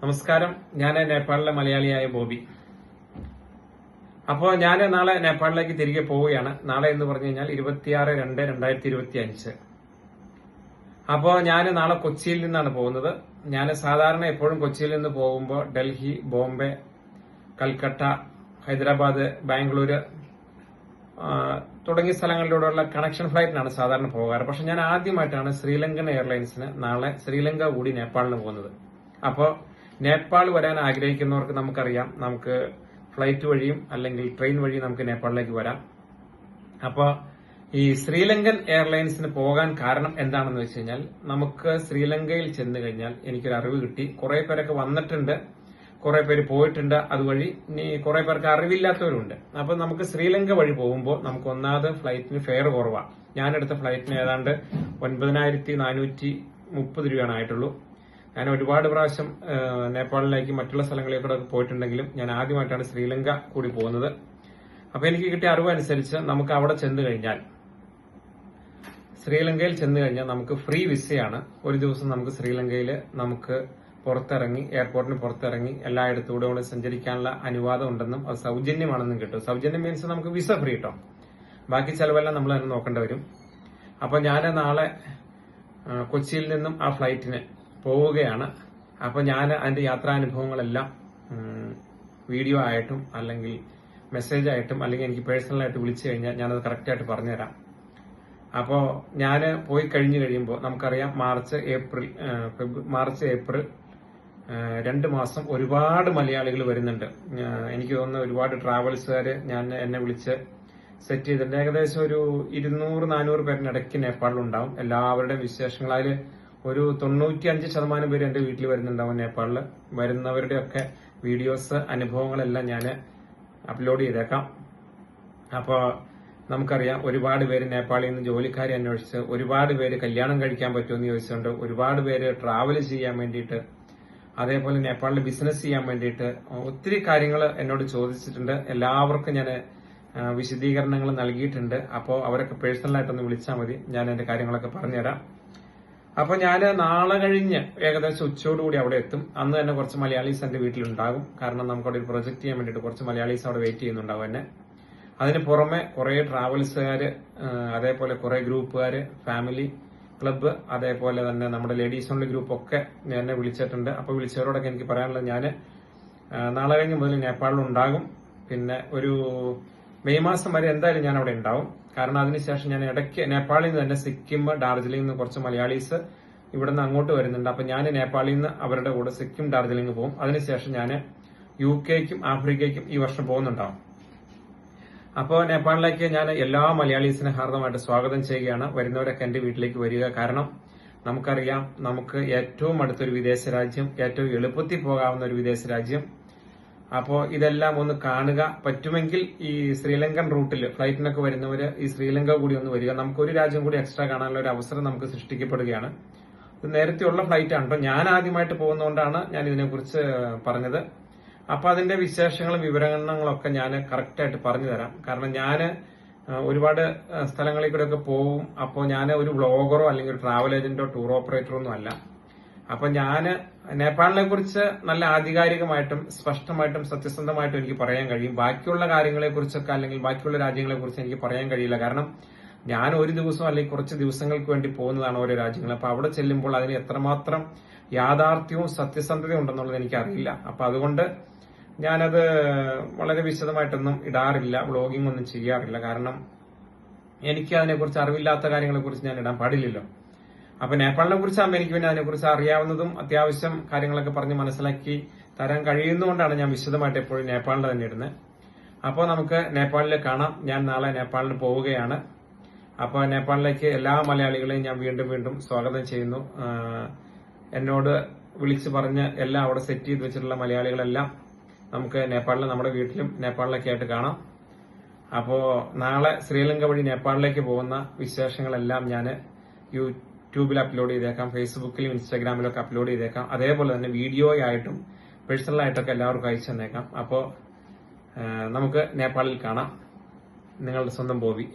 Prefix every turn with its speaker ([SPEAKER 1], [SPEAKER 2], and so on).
[SPEAKER 1] നമസ്കാരം. ഞാൻ നേപ്പാളിലെ മലയാളിയായ ബോബി. അപ്പോൾ ഞാൻ നാളെ നേപ്പാളിലേക്ക് തിരികെ പോവുകയാണ്. നാളെ എന്ന് പറഞ്ഞു കഴിഞ്ഞാൽ ഇരുപത്തിയാറ് രണ്ട് രണ്ടായിരത്തി ഇരുപത്തി അഞ്ച് അപ്പോൾ ഞാൻ നാളെ കൊച്ചിയിൽ നിന്നാണ് പോകുന്നത്. ഞാൻ സാധാരണ എപ്പോഴും കൊച്ചിയിൽ നിന്ന് പോകുമ്പോൾ ഡൽഹി ബോംബെ കൽക്കട്ട ഹൈദരാബാദ് ബാംഗ്ലൂര് തുടങ്ങിയ സ്ഥലങ്ങളിലൂടെയുള്ള കണക്ഷൻ ഫ്ലൈറ്റിനാണ് സാധാരണ പോകാറ്. പക്ഷെ ഞാൻ ആദ്യമായിട്ടാണ് ശ്രീലങ്കൻ എയർലൈൻസിന് നാളെ ശ്രീലങ്ക കൂടി നേപ്പാളിന് പോകുന്നത്. അപ്പോൾ നേപ്പാൾ വരാൻ ആഗ്രഹിക്കുന്നവർക്ക് നമുക്കറിയാം. നമുക്ക് ഫ്ലൈറ്റ് വഴിയും അല്ലെങ്കിൽ ട്രെയിൻ വഴിയും നമുക്ക് നേപ്പാളിലേക്ക് വരാം. അപ്പോൾ ഈ ശ്രീലങ്കൻ എയർലൈൻസിന് പോകാൻ കാരണം എന്താണെന്ന് വെച്ച് കഴിഞ്ഞാൽ നമുക്ക് ശ്രീലങ്കയിൽ ചെന്ന് കഴിഞ്ഞാൽ എനിക്കൊരു അറിവ് കിട്ടി. കുറെ പേരൊക്കെ വന്നിട്ടുണ്ട്. കുറെ പേര് പോയിട്ടുണ്ട് അതുവഴി ഇനി കുറെ പേർക്ക് അറിവില്ലാത്തവരുണ്ട്. അപ്പൊ നമുക്ക് ശ്രീലങ്ക വഴി പോകുമ്പോൾ നമുക്ക് ഒന്നാമത് ഫ്ലൈറ്റിന് ഫെയർ കുറവാണ് ഞാനെടുത്ത ഫ്ലൈറ്റിന് ഏതാണ്ട് ഒൻപതിനായിരത്തി നാനൂറ്റി മുപ്പത് രൂപയാണ് ആയിട്ടുള്ളൂ. ഞാൻ ഒരുപാട് പ്രാവശ്യം നേപ്പാളിലേക്ക് മറ്റുള്ള സ്ഥലങ്ങളിലേക്കൂടെ പോയിട്ടുണ്ടെങ്കിലും ഞാൻ ആദ്യമായിട്ടാണ് ശ്രീലങ്ക കൂടി പോകുന്നത്. അപ്പൊ എനിക്ക് കിട്ടിയ അറിവ് അനുസരിച്ച് നമുക്ക് അവിടെ ചെന്ന് കഴിഞ്ഞാൽ ശ്രീലങ്കയിൽ ചെന്ന് കഴിഞ്ഞാൽ നമുക്ക് ഫ്രീ വിസയാണ്. ഒരു ദിവസം നമുക്ക് ശ്രീലങ്കയിൽ നമുക്ക് പുറത്തിറങ്ങി എയർപോർട്ടിന് പുറത്തിറങ്ങി എല്ലായിടത്തൂടെ കൂടെ സഞ്ചരിക്കാനുള്ള അനുവാദം ഉണ്ടെന്നും അത് സൗജന്യമാണെന്നും കിട്ടും. സൗജന്യം മീൻസ് നമുക്ക് വിസ ഫ്രീ കിട്ടും ബാക്കി ചെലവെല്ലാം നമ്മൾ തന്നെ നോക്കേണ്ടി വരും. അപ്പൊ ഞാൻ നാളെ കൊച്ചിയിൽ നിന്നും ആ ഫ്ലൈറ്റിന് പോവുകയാണ്. അപ്പോൾ ഞാൻ അതിന്റെ യാത്രാനുഭവങ്ങളെല്ലാം വീഡിയോ ആയിട്ടും അല്ലെങ്കിൽ മെസ്സേജ് ആയിട്ടും അല്ലെങ്കിൽ എനിക്ക് പേഴ്സണലായിട്ട് വിളിച്ചു കഴിഞ്ഞാൽ ഞാനത് കറക്റ്റായിട്ട് പറഞ്ഞുതരാം. അപ്പോൾ ഞാൻ പോയി കഴിഞ്ഞു കഴിയുമ്പോൾ നമുക്കറിയാം മാർച്ച് ഏപ്രിൽ മാർച്ച് ഏപ്രിൽ രണ്ട് മാസം ഒരുപാട് മലയാളികൾ വരുന്നുണ്ട്. എനിക്ക് തോന്നുന്ന ഒരുപാട് ട്രാവൽസുകാർ ഞാൻ എന്നെ വിളിച്ച് സെറ്റ് ചെയ്തിട്ടുണ്ട്. ഏകദേശം ഒരു ഇരുന്നൂറ് നാനൂറ് പേരിന് ഇടയ്ക്ക് നേപ്പാളിലുണ്ടാവും. എല്ലാവരുടെയും വിശേഷങ്ങൾ. ഒരു തൊണ്ണൂറ്റി അഞ്ച് ശതമാനം പേര് എന്റെ വീട്ടിൽ വരുന്നുണ്ടാവും നേപ്പാളിൽ വരുന്നവരുടെയൊക്കെ വീഡിയോസ് അനുഭവങ്ങളെല്ലാം ഞാൻ അപ്ലോഡ് ചെയ്തേക്കാം. അപ്പോൾ നമുക്കറിയാം ഒരുപാട് പേര് നേപ്പാളിൽ നിന്ന് ജോലിക്കാരെ അന്വേഷിച്ച് ഒരുപാട് പേര് കല്യാണം കഴിക്കാൻ പറ്റുമെന്ന് ചോദിച്ചുകൊണ്ട് ഒരുപാട് പേര് ട്രാവൽ ചെയ്യാൻ വേണ്ടിയിട്ട് അതേപോലെ നേപ്പാളിൽ ബിസിനസ് ചെയ്യാൻ വേണ്ടിയിട്ട് ഒത്തിരി കാര്യങ്ങൾ എന്നോട് ചോദിച്ചിട്ടുണ്ട്. എല്ലാവർക്കും ഞാൻ വിശദീകരണങ്ങൾ നൽകിയിട്ടുണ്ട്. അപ്പോൾ അവരൊക്കെ പേഴ്സണലായിട്ടൊന്ന് വിളിച്ചാൽ മതി. ഞാൻ എന്റെ കാര്യങ്ങളൊക്കെ പറഞ്ഞുതരാം. അപ്പൊ ഞാൻ നാളെ കഴിഞ്ഞ് ഏകദേശം ഉച്ചയോടുകൂടി അവിടെ എത്തും. അന്ന് തന്നെ കുറച്ച് മലയാളീസ് എന്റെ വീട്ടിലുണ്ടാകും. കാരണം നമുക്ക് അവിടെ ഒരു പ്രൊജക്ട് ചെയ്യാൻ വേണ്ടിയിട്ട് കുറച്ച് മലയാളീസ് അവിടെ വെയിറ്റ് ചെയ്യുന്നുണ്ടാവും എന്നെ. അതിന് പുറമെ കുറെ ട്രാവൽസുകാര് അതേപോലെ കുറെ ഗ്രൂപ്പുകാര് ഫാമിലി ക്ലബ്ബ് അതേപോലെ തന്നെ നമ്മുടെ ലേഡീസ് ഓൺലി ഗ്രൂപ്പ് ഒക്കെ എന്നെ വിളിച്ചിട്ടുണ്ട്. അപ്പൊ വിളിച്ചവരോടൊക്കെ എനിക്ക് പറയാനുള്ളത് ഞാൻ നാളെ കഴിഞ്ഞ് മുതൽ നേപ്പാളിൽ ഉണ്ടാകും. പിന്നെ ഒരു മെയ് മാസം വരെ എന്തായാലും ഞാൻ അവിടെ ഉണ്ടാവും. കാരണം അതിനുശേഷം ഞാൻ ഇടയ്ക്ക് നേപ്പാളിൽ നിന്ന് തന്നെ സിക്കിം ഡാർജിലിംഗ് നിന്ന് കുറച്ച് മലയാളീസ് ഇവിടെ നിന്ന് അങ്ങോട്ട് വരുന്നുണ്ട്. അപ്പൊ ഞാൻ നേപ്പാളിൽ നിന്ന് അവരുടെ കൂടെ സിക്കിം ഡാർജിലിംഗ് പോകും. അതിനുശേഷം ഞാൻ യു കെക്കും ആഫ്രിക്കയ്ക്കും ഈ വർഷം പോകുന്നുണ്ടാവും. അപ്പോൾ നേപ്പാളിലേക്ക് ഞാൻ എല്ലാ മലയാളീസിനെ ഹാർദമായിട്ട് സ്വാഗതം ചെയ്യുകയാണ്. വരുന്നവരൊക്കെ എന്റെ വീട്ടിലേക്ക് വരിക. കാരണം നമുക്കറിയാം നമുക്ക് ഏറ്റവും അടുത്തൊരു വിദേശ രാജ്യം ഏറ്റവും എളുപ്പത്തിൽ പോകാവുന്ന ഒരു വിദേശ രാജ്യം അപ്പോൾ ഇതെല്ലാം ഒന്ന് കാണുക. പറ്റുമെങ്കിൽ ഈ ശ്രീലങ്കൻ റൂട്ടിൽ ഫ്ലൈറ്റിനൊക്കെ വരുന്നവര് ഈ ശ്രീലങ്ക കൂടി ഒന്ന് വരിക. നമുക്ക് ഒരു രാജ്യം കൂടി എക്സ്ട്രാ കാണാനുള്ള ഒരു അവസരം നമുക്ക് സൃഷ്ടിക്കപ്പെടുകയാണ്. ഇത് നേരത്തെയുള്ള ഫ്ലൈറ്റ് ആണ് ഞാൻ ആദ്യമായിട്ട് പോകുന്നതുകൊണ്ടാണ് ഞാൻ ഇതിനെക്കുറിച്ച് പറഞ്ഞത്. അപ്പൊ അതിന്റെ വിശേഷങ്ങളും വിവരങ്ങളൊക്കെ ഞാൻ കറക്റ്റായിട്ട് പറഞ്ഞു തരാം. കാരണം ഞാൻ ഒരുപാട് സ്ഥലങ്ങളിൽ കൂടെയൊക്കെ പോവും അപ്പോൾ ഞാൻ ഒരു വ്ളോഗറോ അല്ലെങ്കിൽ ഒരു ട്രാവൽ ഏജന്റോ ടൂർ ഓപ്പറേറ്ററോ ഒന്നും അല്ല. അപ്പൊ ഞാൻ നേപ്പാളിനെ കുറിച്ച് നല്ല ആധികാരികമായിട്ടും സ്പഷ്ടമായിട്ടും സത്യസന്ധമായിട്ടും എനിക്ക് പറയാൻ കഴിയും. ബാക്കിയുള്ള കാര്യങ്ങളെ കുറിച്ചൊക്കെ അല്ലെങ്കിൽ ബാക്കിയുള്ള രാജ്യങ്ങളെ കുറിച്ച് എനിക്ക് പറയാൻ കഴിയില്ല. കാരണം ഞാൻ ഒരു ദിവസം അല്ലെങ്കിൽ കുറച്ച് ദിവസങ്ങൾക്ക് വേണ്ടി പോകുന്നതാണ് ഓരോ രാജ്യങ്ങൾ. അപ്പൊ അവിടെ ചെല്ലുമ്പോൾ അതിന് എത്രമാത്രം യാഥാർത്ഥ്യവും സത്യസന്ധതയും ഉണ്ടെന്നുള്ളത് എനിക്ക് അറിയില്ല അപ്പൊ അതുകൊണ്ട് ഞാനത് വളരെ വിശദമായിട്ടൊന്നും ഇടാറില്ല വ്ളോഗിംഗ് ഒന്നും ചെയ്യാറില്ല. കാരണം എനിക്ക് അതിനെക്കുറിച്ച് അറിവില്ലാത്ത കാര്യങ്ങളെക്കുറിച്ച് ഞാൻ ഇടാൻ പാടില്ലല്ലോ. അപ്പൊ നേപ്പാളിനെ കുറിച്ചാകുമ്പോൾ എനിക്ക് പിന്നെ അതിനെക്കുറിച്ച് അറിയാവുന്നതും അത്യാവശ്യം കാര്യങ്ങളൊക്കെ പറഞ്ഞ് മനസ്സിലാക്കി തരാൻ കഴിയുന്നതുകൊണ്ടാണ് ഞാൻ വിശദമായിട്ട് എപ്പോഴും നേപ്പാളിൽ തന്നെ ഇരുന്നത് അപ്പോൾ നമുക്ക് നേപ്പാളിൽ കാണാം. ഞാൻ നാളെ നേപ്പാളിൽ പോവുകയാണ്. അപ്പോൾ നേപ്പാളിലേക്ക് എല്ലാ മലയാളികളെയും ഞാൻ വീണ്ടും വീണ്ടും സ്വാഗതം ചെയ്യുന്നു. എന്നോട് വിളിച്ചു പറഞ്ഞ് എല്ലാം അവിടെ സെറ്റ് ചെയ്ത് വെച്ചിട്ടുള്ള മലയാളികളെല്ലാം നമുക്ക് നേപ്പാളിൽ നമ്മുടെ വീട്ടിലും നേപ്പാളിലൊക്കെ ആയിട്ട് കാണാം. അപ്പോൾ നാളെ ശ്രീലങ്ക വഴി നേപ്പാളിലേക്ക് പോകുന്ന വിശേഷങ്ങളെല്ലാം ഞാൻ യൂട്യൂബിൽ അപ്ലോഡ് ചെയ്തേക്കാം ഫേസ്ബുക്കിലും ഇൻസ്റ്റാഗ്രാമിലും ഒക്കെ അപ്ലോഡ് ചെയ്തേക്കാം. അതേപോലെ തന്നെ വീഡിയോ ആയിട്ടും പേഴ്സണൽ ആയിട്ടൊക്കെ എല്ലാവർക്കും അയച്ചു തന്നേക്കാം. അപ്പോൾ നമുക്ക് നേപ്പാളിൽ കാണാം. നിങ്ങളുടെ സ്വന്തം ബോബി.